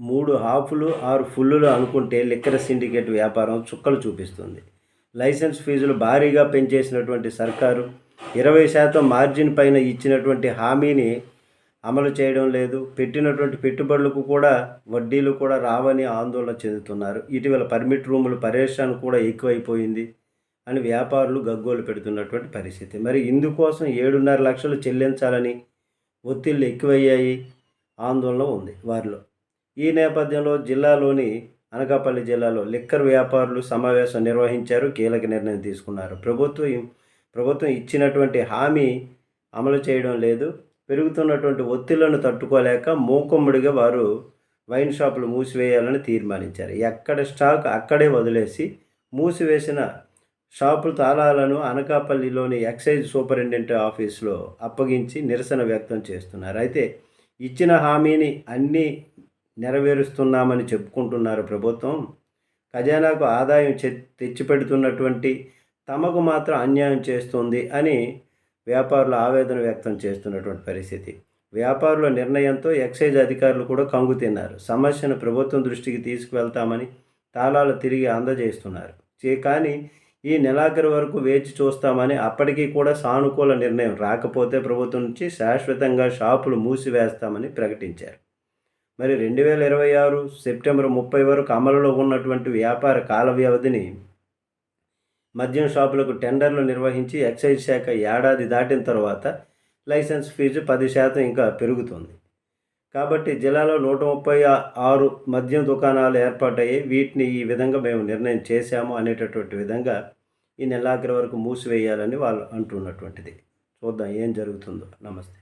మూడు హాఫ్లు ఆరు ఫుల్లులు అనుకుంటే లిక్కర్ సిండికేట్ వ్యాపారం చుక్కలు చూపిస్తుంది. లైసెన్స్ ఫీజులు భారీగా పెంచేసినటువంటి సర్కారు ఇరవై శాతం మార్జిన్ పైన ఇచ్చినటువంటి హామీని అమలు చేయడం లేదు. పెట్టినటువంటి పెట్టుబడులకు కూడా వడ్డీలు కూడా రావని ఆందోళన చెందుతున్నారు. ఇటీవల పర్మిట్ రూములు పరేషాన్ కూడా ఎక్కువైపోయింది అని వ్యాపారులు గగ్గోలు పెడుతున్నటువంటి పరిస్థితి. మరి ఇందుకోసం ఏడున్నర లక్షలు చెల్లించాలని ఒత్తిళ్ళు ఎక్కువయ్యాయి. ఆందోళన ఉంది వారిలో. ఈ నేపథ్యంలో జిల్లాలోని అనకాపల్లి జిల్లాలో లిక్కర్ వ్యాపారులు సమావేశం నిర్వహించారు. కీలక నిర్ణయం తీసుకున్నారు. ప్రభుత్వం ప్రభుత్వం ఇచ్చినటువంటి హామీ అమలు చేయడం లేదు. పెరుగుతున్నటువంటి ఒత్తిళ్ళను తట్టుకోలేక మూకుమ్మడిగా వారు వైన్ షాపులు మూసివేయాలని తీర్మానించారు. ఎక్కడ స్టాక్ అక్కడే వదిలేసి మూసివేసిన షాపుల తాళాలను అనకాపల్లిలోని ఎక్సైజ్ సూపరింటెండెంట్ ఆఫీస్లో అప్పగించి నిరసన వ్యక్తం చేస్తున్నారు. అయితే ఇచ్చిన హామీని అన్నీ నెరవేరుస్తున్నామని చెప్పుకుంటున్నారు ప్రభుత్వం. ఖజానాకు ఆదాయం తెచ్చిపెడుతున్నటువంటి తమకు మాత్రం అన్యాయం చేస్తుంది అని వ్యాపారులు ఆవేదన వ్యక్తం చేస్తున్నటువంటి పరిస్థితి. వ్యాపారుల నిర్ణయంతో ఎక్సైజ్ అధికారులు కూడా కంగు తిన్నారు. సమస్యను ప్రభుత్వం దృష్టికి తీసుకువెళ్తామని తాళాలు తిరిగి అందజేస్తున్నారు. కానీ ఈ నెలాఖరు వరకు వేచి చూస్తామని అప్పటికీ కూడా సానుకూల నిర్ణయం రాకపోతే ప్రభుత్వం నుంచి శాశ్వతంగా షాపులు మూసివేస్తామని ప్రకటించారు. మరి రెండు వేల ఇరవై ఆరు సెప్టెంబర్ ముప్పై వరకు అమలులో ఉన్నటువంటి వ్యాపార కాల వ్యవధిని మద్యం షాపులకు టెండర్లు నిర్వహించి ఎక్సైజ్ శాఖ ఏడాది దాటిన తర్వాత లైసెన్స్ ఫీజు పది శాతం ఇంకా పెరుగుతుంది. కాబట్టి జిల్లాలో నూట ముప్పై ఆరు మద్యం దుకాణాలు ఏర్పాటయ్యాయి వీటిని ఈ విధంగా మేము నిర్ణయం చేశాము అనేటటువంటి విధంగా ఈ నెలాఖరి వరకు మూసివేయాలని వాళ్ళు అంటున్నటువంటిది. చూద్దాం ఏం జరుగుతుందో. నమస్తే.